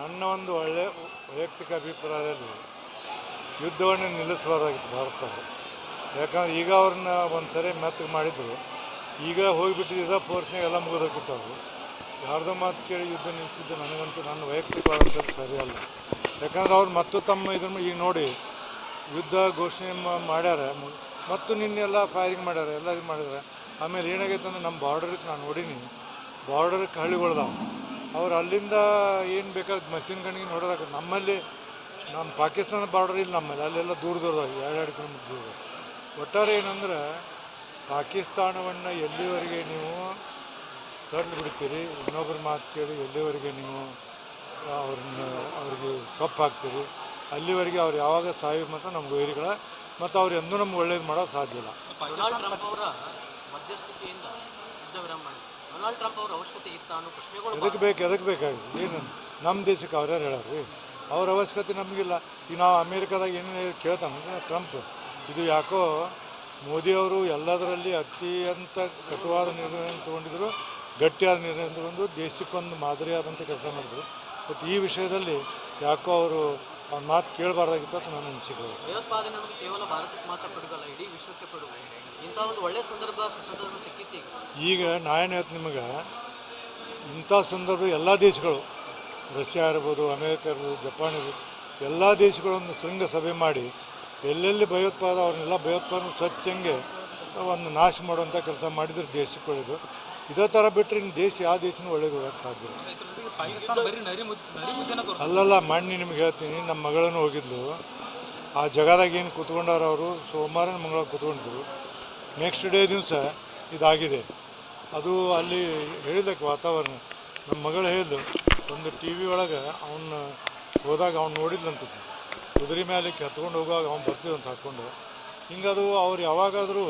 ನನ್ನ ಒಂದು ಒಳ್ಳೆಯ ವೈಯಕ್ತಿಕ ಅಭಿಪ್ರಾಯದಲ್ಲಿ ಯುದ್ಧವನ್ನು ನಿಲ್ಲಿಸಬಾರ್ದಾಗಿತ್ತು ಭಾರತ. ಯಾಕಂದ್ರೆ ಈಗ ಅವ್ರನ್ನ ಒಂದು ಸರಿ ಮೆತ್ತಗೆ ಮಾಡಿದ್ರು. ಈಗ ಹೋಗಿಬಿಟ್ಟಿದ್ದ ಫೋರ್ಸ್ನಾಗ ಎಲ್ಲ ಮುಗಿದೋಗಿತ್ತು ಅವರು ಯಾರ್ದೋ ಮಾತು ಕೇಳಿ ಯುದ್ಧ ನಿಲ್ಲಿಸಿದ್ದು ನನಗಂತೂ ನನ್ನ ವೈಯಕ್ತಿಕವಾದಂಥದ್ದು ಸರಿಯಲ್ಲ. ಯಾಕಂದ್ರೆ ಅವ್ರು ಮತ್ತು ತಮ್ಮ ಇದ್ರ ಈಗ ನೋಡಿ, ಯುದ್ಧ ಘೋಷಣೆ ಮಾಡ್ಯಾರ. ಮತ್ತು ನಿನ್ನೆಲ್ಲ ಫೈರಿಂಗ್ ಮಾಡ್ಯಾರ, ಎಲ್ಲ ಇದು ಮಾಡಿದ್ರೆ. ಆಮೇಲೆ ಏನಾಗೈತೆ ಅಂದ್ರೆ ನಮ್ಮ ಬಾರ್ಡರ್ ನಾನು ನೋಡೀನಿ ಬಾರ್ಡರ್ ಹಳ್ಳಿಗಳ್ದಾವ. ಅವ್ರು ಅಲ್ಲಿಂದ ಏನು ಬೇಕಾದ ಮಷಿನ್ ಗಣ್ಣಿಗೆ ನೋಡೋದಾಗ ನಮ್ಮಲ್ಲಿ ನಮ್ಮ ಪಾಕಿಸ್ತಾನ ಬಾರ್ಡರ್ ಇಲ್ಲ ನಮ್ಮಲ್ಲಿ, ಅಲ್ಲೆಲ್ಲ ದೂರ ದೂರದಾಗ ಎರಡೆರಡು ಕಿಲೋಮೀಟ್ರ್ ದೂರ. ಒಟ್ಟಾರೆ ಏನಂದ್ರೆ, ಪಾಕಿಸ್ತಾನವನ್ನು ಎಲ್ಲಿವರೆಗೆ ನೀವು ಸಡ್ಲು ಬಿಡ್ತೀರಿ ಇನ್ನೊಬ್ಬರ ಮಾತು ಕೇಳಿ ಎಲ್ಲಿವರೆಗೆ ನೀವು ಅವ್ರನ್ನ, ಅವ್ರಿಗೆ ಹಾಕ್ತೀರಿ ಅಲ್ಲಿವರೆಗೆ ಅವ್ರು ಯಾವಾಗ ಸಾಯಿ ಮತ್ತು ನಮ್ಮ ವೈರಿಗಳ, ಮತ್ತು ಅವ್ರು ಎಂದೂ ನಮ್ಗೆ ಒಳ್ಳೇದು ಮಾಡೋಕ್ಕೆ ಸಾಧ್ಯ ಇಲ್ಲ. ಡೊನಾಲ್ಡ್ ಟ್ರಂಪ್ ಅವರ ಅವಶ್ಯಕತೆ ಇತ್ತ ಅನ್ನೋ ಪ್ರಶ್ನೆಗಳು ಎದಕ್ಕೆ ಬೇಕು ಎದಕ್ಕೆ ಬೇಕಾಗಿತ್ತು? ಏನು? ನಮ್ಮ ದೇಶಕ್ಕೆ ಅವ್ರ್ಯಾರು ಹೇಳಾರ್ರಿ ಅವ್ರ ಅವಶ್ಯಕತೆ ನಮಗಿಲ್ಲ. ಈಗ ನಾವು ಅಮೇರಿಕಾದಾಗ ಏನೇನು ಕೇಳ್ತಾನೆ ಟ್ರಂಪ್ ಇದು ಯಾಕೋ ಮೋದಿಯವರು ಎಲ್ಲದರಲ್ಲಿ ಅತ್ಯಂತ ಕಟುವಾದ ನಿರ್ಣಯ ತೊಗೊಂಡಿದ್ರು ಗಟ್ಟಿಯಾದ ನಿರ್ಣಯ ತಗೊಂಡು ದೇಶಕ್ಕೊಂದು ಮಾದರಿಯಾದಂಥ ಕೆಲಸ ಮಾಡಿದ್ರು. ಬಟ್ ಈ ವಿಷಯದಲ್ಲಿ ಯಾಕೋ ಅವರು ಅವ್ನ ಮಾತು ಕೇಳಬಾರ್ದಾಗಿತ್ತು ಅಂತ ನನ್ನ ಅನಿಸಿಕೆ ಭಯೋತ್ಪಾದನೆ ಅನ್ನೋದು ಕೇವಲ ಭಾರತಕ್ಕೆ ಮಾತ್ರ ಪಡುಗಲ್ಲ ಇಡೀ ವಿಶ್ವಕ್ಕೆ ಪಡುಗ ಇಂಥ ಒಂದು ಒಳ್ಳೆ ಸಂದರ್ಭ ಸುಸಂದರ್ಭ ಸಿಕ್ಕಿತ್ತು ಈಗ. ನಾಯನ ಹೇಳ್ತೀನಿ ನಿಮಗೆ ಇಂಥ ಸಂದರ್ಭ ಎಲ್ಲ ದೇಶಗಳು ರಷ್ಯಾ ಇರ್ಬೋದು ಅಮೇರಿಕ ಇರ್ಬೋದು ಜಪಾನ್ ಇರ್ಬೋದು ಎಲ್ಲ ದೇಶಗಳೊಂದು ಶೃಂಗ ಸಭೆ ಮಾಡಿ ಎಲ್ಲೆಲ್ಲಿ ಭಯೋತ್ಪಾದ ಅವ್ರನ್ನೆಲ್ಲ ಭಯೋತ್ಪಾದನೆ ಸ್ವಚ್ಛಂಗೆ ಒಂದು ನಾಶ ಮಾಡುವಂಥ ಕೆಲಸ ಮಾಡಿದ್ರೆ ದೇಶಕ್ಕೆ ಒಳ್ಳೇದು. ಇದೇ ಥರ ಬಿಟ್ಟರೆ ಇನ್ನು ದೇಶ ಯಾವ ದೇಶನೂ ಒಳ್ಳೇದು ಹೋಗಕ್ಕೆ ಸಾಧ್ಯ ಇಲ್ಲ. ಪಾಕಿಸ್ತಾನ ಬರೀ ನರಿ ಮುದ್ದೆ ನರಿ ಮುದ್ದೆನ ತೋರಿಸ್ ಅಲ್ಲಲ್ಲ ಮಣ್ಣಿ ನಿಮ್ಗೆ ಹೇಳ್ತೀನಿ ನಮ್ಮ ಮಗಳನ್ನು ಹೋಗಿದ್ಲು. ಆ ಜಗದಾಗ ಏನು ಕೂತ್ಕೊಂಡಾರ ಅವರು ಸೋಮವಾರ ಮಂಗಳವಾರ ಕೂತ್ಕೊಂಡಿದ್ರು ನೆಕ್ಸ್ಟ್ ಡೇ ದಿವಸ ಇದಾಗಿದೆ. ಅದು ಅಲ್ಲಿ ಹೇಳಿದಕ್ಕೆ ವಾತಾವರಣ. ನಮ್ಮ ಮಗಳು ಹೇಳಿದ್ಲು ಒಂದು ಟಿ ವಿ ಒಳಗೆ ಅವನ್ನ ಹೋದಾಗ ಅವ್ನು ನೋಡಿದ್ಲಂತ. ಕುದುರೆ ಮೇಲೆ ಹತ್ಕೊಂಡು ಹೋಗುವಾಗ ಅವ್ನು ಬರ್ತಿದ್ದಂತ ಹಾಕ್ಕೊಂಡು. ಹಿಂಗದು ಅವ್ರು ಯಾವಾಗಾದರೂ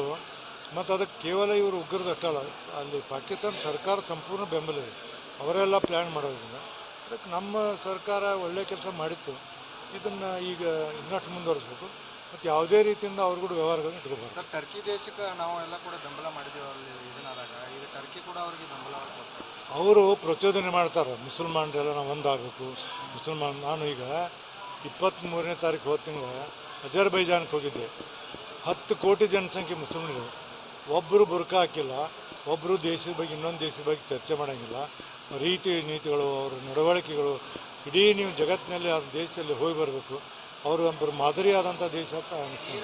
ಮತ್ತು ಅದಕ್ಕೆ ಕೇವಲ ಇವರು ಉಗ್ರದ ಅಷ್ಟಲ್ಲ ಅಲ್ಲಿ ಪಾಕಿಸ್ತಾನ ಸರ್ಕಾರ ಸಂಪೂರ್ಣ ಬೆಂಬಲ ಇದೆ. ಅವರೆಲ್ಲ ಪ್ಲ್ಯಾನ್ ಮಾಡೋದ್ರಿಂದ. ಅದಕ್ಕೆ ನಮ್ಮ ಸರ್ಕಾರ ಒಳ್ಳೆ ಕೆಲಸ ಮಾಡಿತ್ತು. ಇದನ್ನು ಈಗ ಇನ್ನಷ್ಟು ಮುಂದುವರಿಸ್ಬೇಕು. ಮತ್ತು ಯಾವುದೇ ರೀತಿಯಿಂದ ಅವ್ರು ಕೂಡ ವ್ಯವಹಾರಗಳನ್ನ ಇಟ್ಕೋಬಾರ್ದು. ಸರ್ ಟರ್ಕಿ ದೇಶಕ್ಕೆ ನಾವು ಎಲ್ಲ ಕೂಡ ಬೆಂಬಲ ಮಾಡಿದ್ದೀವಿ ಅಲ್ಲಿ ಇದನ್ನಾದಾಗ. ಈಗ ಟರ್ಕಿ ಕೂಡ ಅವರಿಗೆ ಬೆಂಬಲ ಅವರು ಪ್ರಚೋದನೆ ಮಾಡ್ತಾರೆ. ಮುಸಲ್ಮಾನರೆಲ್ಲ ನಾವು ಒಂದಾಗಬೇಕು. ಮುಸಲ್ಮಾನ್ ನಾನು ಈಗ ಇಪ್ಪತ್ತ್ಮೂರನೇ ತಾರೀಕು ಹೋದ ತಿಂಗಳ ಅಜರ್ಬೈಜಾನ್ಗೆ ಹೋಗಿದ್ದೆ. ಹತ್ತು ಕೋಟಿ ಜನಸಂಖ್ಯೆ ಮುಸಲ್ಮರು ಒಬ್ಬರು ಬುರ್ಕ ಹಾಕಿಲ್ಲ ಒಬ್ಬರು ದೇಶದ ಬಗ್ಗೆ ಇನ್ನೊಂದು ದೇಶದ ಬಗ್ಗೆ ಚರ್ಚೆ ಮಾಡೋಂಗಿಲ್ಲ. ರೀತಿ ನೀತಿಗಳು ಅವರ ನಡವಳಿಕೆಗಳು ಇಡೀ ನೀವು ಜಗತ್ತಿನಲ್ಲಿ ಆ ದೇಶದಲ್ಲಿ ಹೋಗಿ ಬರಬೇಕು. ಅವರು ಒಬ್ಬರು ಮಾದರಿಯಾದಂಥ ದೇಶ ಅಂತ ಅನಿಸ್ತೀನಿ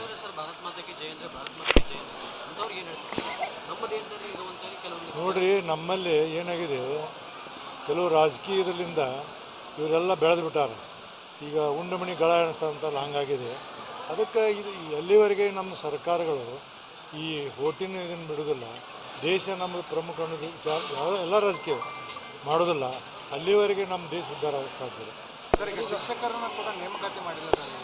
ನೋಡಿರಿ ನಮ್ಮಲ್ಲಿ ಏನಾಗಿದೆ ಕೆಲವು ರಾಜಕೀಯದಲ್ಲಿಂದ ಇವರೆಲ್ಲ ಬೆಳೆದು ಬಿಟ್ಟಾರೆ. ಈಗ ಉಂಡಮಣಿ ಗಳ ಅಂತಲ್ಲ ಹಂಗಾಗಿದೆ. ಅದಕ್ಕೆ ಇದು ಎಲ್ಲಿವರೆಗೆ ನಮ್ಮ ಸರ್ಕಾರಗಳು ಈ ಓಟಿನ ಇದನ್ನು ಬಿಡೋದಿಲ್ಲ. ದೇಶ ನಮ್ಮದು ಪ್ರಮುಖ ಅನ್ನೋದು ಯಾವ- ಎಲ್ಲ ರಾಜಕೀಯ ಮಾಡೋದಿಲ್ಲ. ಅಲ್ಲಿವರೆಗೆ ನಮ್ಮ ದೇಶ ಉದ್ಧಾರ ಸಾಧ್ಯ ಶಿಕ್ಷಕರನ್ನ ಕೂಡ ನೇಮಕಾತಿ ಮಾಡಿಲ್ಲ